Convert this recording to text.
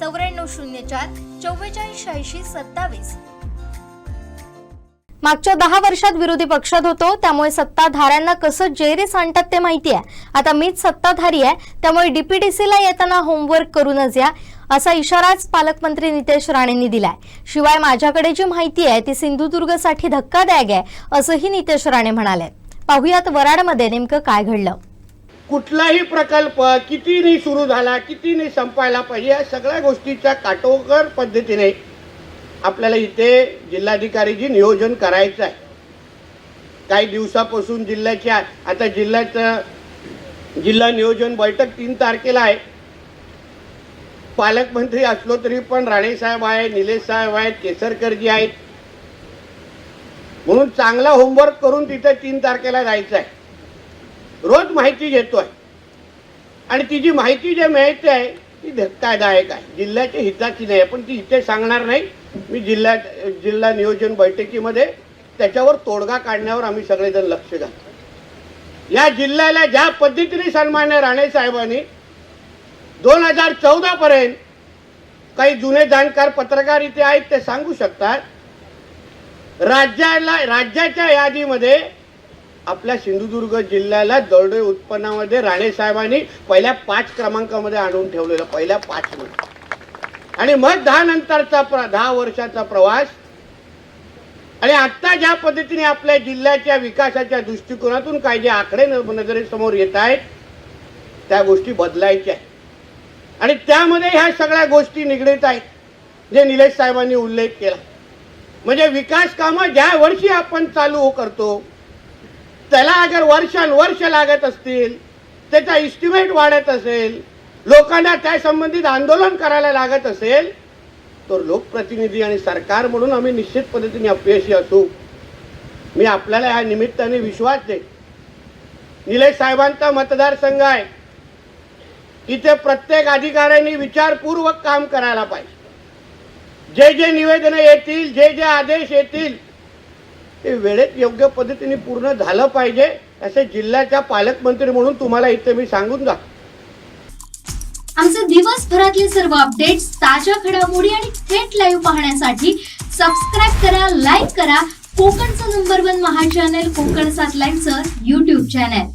चौऱ्याण्णव शून्य चार चव्वेचाळीस शहाऐंशी सत्तावीस. मागच्या दहा वर्षात विरोधी पक्षात होतो त्यामुळे सत्ताधाऱ्यांना कसं जेरे सांडतात ते माहिती आहे. आता मीच सत्ताधारी आहे त्यामुळे डीपीडीसीला येताना होमवर्क करूनच या असा इशाराच पालकमंत्री नितेश राणेंनी दिलाय. शिवाय माझ्याकडे जी माहिती आहे ती सिंधुदुर्गसाठी धक्कादायक आहे असंही नितेश राणे म्हणाले. पाहुयात वराडमध्ये नेमकं काय घडलं. कुठलाही प्रकल्प कितीने सुरू झाला कितीने संपायला पाहिजे या सगळ्या गोष्टीच्या काटोकर पद्धतीने आपल्याला इथे जिल्हाधिकारीची नियोजन करायचं आहे. काही दिवसापासून जिल्ह्याच्या आता जिल्ह्याचं जिल्हा नियोजन बैठक तीन तारखेला आहे. पालकमंत्री असलो तरी पण राणेसाहेब आहे निलेश साहेब आहेत केसरकरजी आहेत. म्हणून चांगला होमवर्क करून तिथे तीन तारखेला जायचं आहे. रोज माहिती घेतोय. आणि ती जी माहिती जे मिळते आहे ती धक्कादायक आहे. जिल्ह्याच्या हिताची नाही पण ती इथे सांगणार नाही. मी जिल्ह्यात जिल्हा नियोजन बैठकीमध्ये त्याच्यावर तोडगा काढण्यावर आम्ही सगळेजण लक्ष घालतो. या जिल्ह्याला ज्या पद्धतीने सन्मान्य राणे साहेबांनी दोन हजार चौदा पर्यंत काही जुने जाणकार पत्रकार इथे आहेत ते सांगू शकतात. राज्याला राज्याच्या यादीमध्ये आपल्या सिंधुदुर्ग जिल्ह्याला दरडोई उत्पन्नामध्ये राणे साहेबांनी पहिल्या पाच क्रमांकामध्ये आणून ठेवलेलं पहिल्या पाच मध्ये. आणि मग दहा नंतरचा प्र दहा वर्षाचा प्रवास. आणि आत्ता ज्या पद्धतीने आपल्या जिल्ह्याच्या विकासाच्या दृष्टिकोनातून काही जे आकडे न- नजरेसमोर येत आहेत त्या गोष्टी बदलायच्या आहेत. आणि त्यामध्ये ह्या सगळ्या गोष्टी निगडीत आहेत जे निलेश साहेबांनी उल्लेख केला. म्हणजे विकास कामं ज्या वर्षी आपण चालू करतो त्याला अगर वर्षानुवर्ष लागत असतील त्याचा इस्टिमेट वाढत असेल लोकांना त्या संबंधित आंदोलन करायला लागत असेल तर लोकप्रतिनिधी आणि सरकार म्हणून आम्ही निश्चित पद्धतीने अपयशी असू. मी आपल्याला या निमित्ताने विश्वास दे निलेश साहेबांचा मतदारसंघ आहे. इथे प्रत्येक अधिकाऱ्यांनी विचारपूर्वक काम करायला पाहिजे. जे जे निवेदनं येतील जे जे आदेश येतील ते वेळेत योग्य पद्धतीने पूर्ण झालं पाहिजे असे जिल्ह्याच्या पालकमंत्री म्हणून तुम्हाला इथे मी सांगून जा आमचे दिवसभरातले सर्व अपडेट्स ताज्या घडामोडी आणि थेट लाईव्ह पाहण्यासाठी सबस्क्राईब करा लाईक करा. कोकणचं नंबर वन महा चॅनल कोकण सात लाईनचं युट्यूब चॅनल